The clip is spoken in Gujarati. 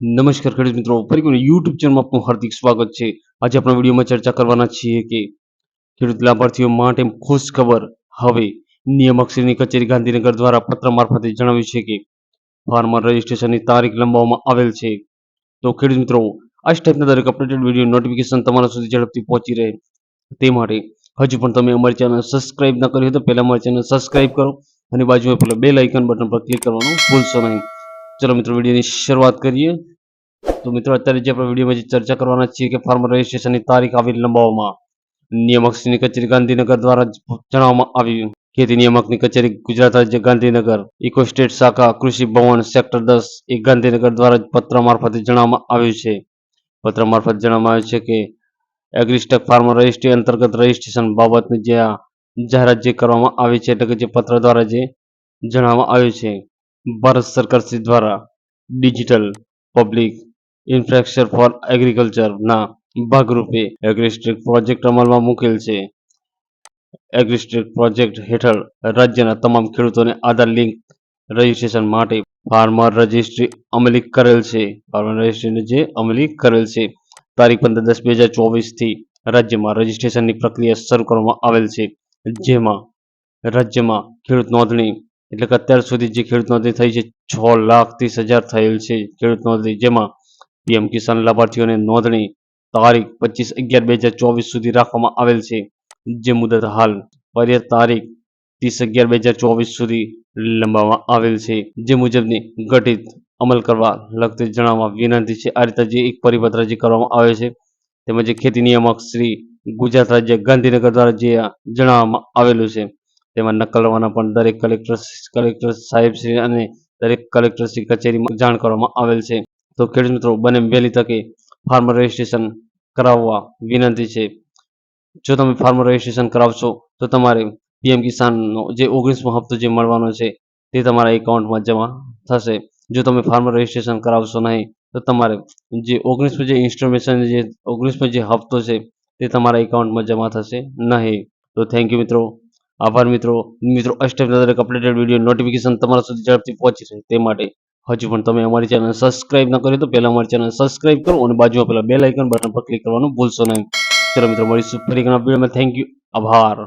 નમસ્કાર ખેડૂત મિત્રો, ફરી કોઈ યુટ્યુબ ચેનલમાં આપનું હાર્દિક સ્વાગત છે. આજે આપણા વિડીયોમાં ચર્ચા કરવાના છીએ કે ખેડૂત લાભાર્થીઓ માટે ખુશ ખબર. હવે નિયામકશ્રીની કચેરી ગાંધીનગર દ્વારા પત્ર મારફતે જણાવ્યું છે કે ફાર્મર રજિસ્ટ્રેશનની તારીખ લંબાવવામાં આવેલ છે. તો ખેડૂત મિત્રો, આ સ્ટેપના દરેક અપડેટેડ વીડિયો નોટિફિકેશન તમારા સુધી ઝડપથી પહોંચી રહે. તે માટે હજુ પણ તમે અમારી ચેનલ સબસ્ક્રાઇબ ન કરી હોય તો પહેલાં અમારી ચેનલ સબસ્ક્રાઇબ કરો અને બાજુમાં પેલા બે લાઇકન બટન પર ક્લિક કરવાનું ભૂલશો નહીં. ચલો મિત્રો, વિડીયોની શરૂઆત કરીએ. તો મિત્રો, અત્યારે જે આપણે વિડીયોમાં જે ચર્ચા કરવાના છીએ કે ફાર્મર રજિસ્ટ્રેશનની તારીખ આવી લંબાવવામાં. નિયામકશ્રીની કચેરી ગાંધીનગર દ્વારા જણાવવામાં આવ્યું ખેતી નિયામકની કચેરી ગુજરાત રાજ્ય ગાંધીનગર, ઇકો સ્ટેટ શાખા, કૃષિ ભવન, સેક્ટર દસ એ ગાંધીનગર દ્વારા પત્ર મારફતે જણાવવામાં આવ્યું છે. પત્ર મારફત જણાવવામાં આવ્યું છે કે એગ્રીસ્ટક ફાર્મર રજિસ્ટ્રી અંતર્ગત રજિસ્ટ્રેશન બાબતની જે જાહેરાત જે કરવામાં આવી છે, એટલે કે જે પત્ર દ્વારા જે જણાવવામાં આવ્યું છે ભારત સરકાર શ્રી દ્વારા ડિજિટલ પબ્લિક ઇન્ફ્રાસ્ટ્રક્ચર ફોર એગ્રીકલ્ચરના ભાગરૂપે એગ્રીસ્ટ્રીક પ્રોજેક્ટ અમલમાં મૂકેલ છે. એગ્રીસ્ટ્રીક પ્રોજેક્ટ હેઠળ રાજ્યના તમામ ખેડૂતોને આધાર લિંક રજિસ્ટ્રેશન માટે ફાર્મર રજિસ્ટ્રી અમલી કરેલ છે. ફાર્મર રજિસ્ટ્રીને જે અમલી કરેલ છે. તારીખ પંદર દસ બે હજાર ચોવીસથી રાજ્યમાં રજિસ્ટ્રેશનની પ્રક્રિયા શરૂ કરવામાં આવેલ છે. જેમાં રાજ્યમાં ખેડૂત નોંધણી એટલે કે અત્યાર સુધી જે ખેડૂત નોંધણી થઈ છે, છ લાખ ત્રીસ હજાર થયેલ છે ખેડૂત નોંધણી જેમાં પીએમ કિસાન લાભાર્થીઓને નોંધણી તારીખ પચીસ અગિયાર બે હજાર ચોવીસ સુધી રાખવામાં આવેલ છે. જે મુદત હાલ પર્ય તારીખ ત્રીસ અગિયાર બે હજાર ચોવીસ સુધી લંબાવવામાં આવેલ છે. જે મુજબની ગઠિત અમલ કરવા લગતી જણાવવા વિનંતી છે. આ રીતે જે એક પરિપત્ર જે કરવામાં આવે છે તેમજ ખેતી નિયામક શ્રી ગુજરાત રાજ્ય ગાંધીનગર દ્વારા જે જણાવવામાં આવેલું છે. તેમાં નકલવાના પણ દરેક કલેક્ટર કલેક્ટર સાહેબ શ્રી અને દરેક કલેક્ટર શ્રી કચેરીમાં જાણ કરવામાં આવેલ છે. તો ખેડૂત મિત્રો, બને વહેલી તકે ફાર્મર રજિસ્ટ્રેશન કરાવવા વિનંતી છે. જો તમે ફાર્મર રજિસ્ટ્રેશન કરાવશો, તો તમારે પીએમ કિસાનનો જે ઓગણીસમો હપ્તો જે મળવાનો છે, તે તમારા એકાઉન્ટમાં જમા થશે. જો તમે ફાર્મર રજિસ્ટ્રેશન કરાવશો નહીં, તો તમારે જે ઓગણીસમો જે ઇન્સ્ટોલેશન જે, ઓગણીસમો જે હપ્તો છે, તે તમારા એકાઉન્ટમાં જમા થશે નહીં. તો થેન્ક યુ મિત્રો. આભાર મિત્રો. મિત્રો અષ્ટમ દરેક અપડેટેડ વીડિયો નોટિફિકેશન તમારા સુધી ઝડપથી પહોંચી રહે તે માટે હજુ પણ તમે અમારી ચેનલ સબસ્ક્રાઇબ ન કરી તો પહેલા અમારી ચેનલ સબસ્ક્રાઇબ કરો અને બાજુમાં પેલા બેલ આઇકન બટન પર ક્લિક કરવાનું ભૂલશો નહીં. ચલો મિત્રો, મળીશું ફરી ઘણા વિડીયોમાં થેન્ક યુ આભાર.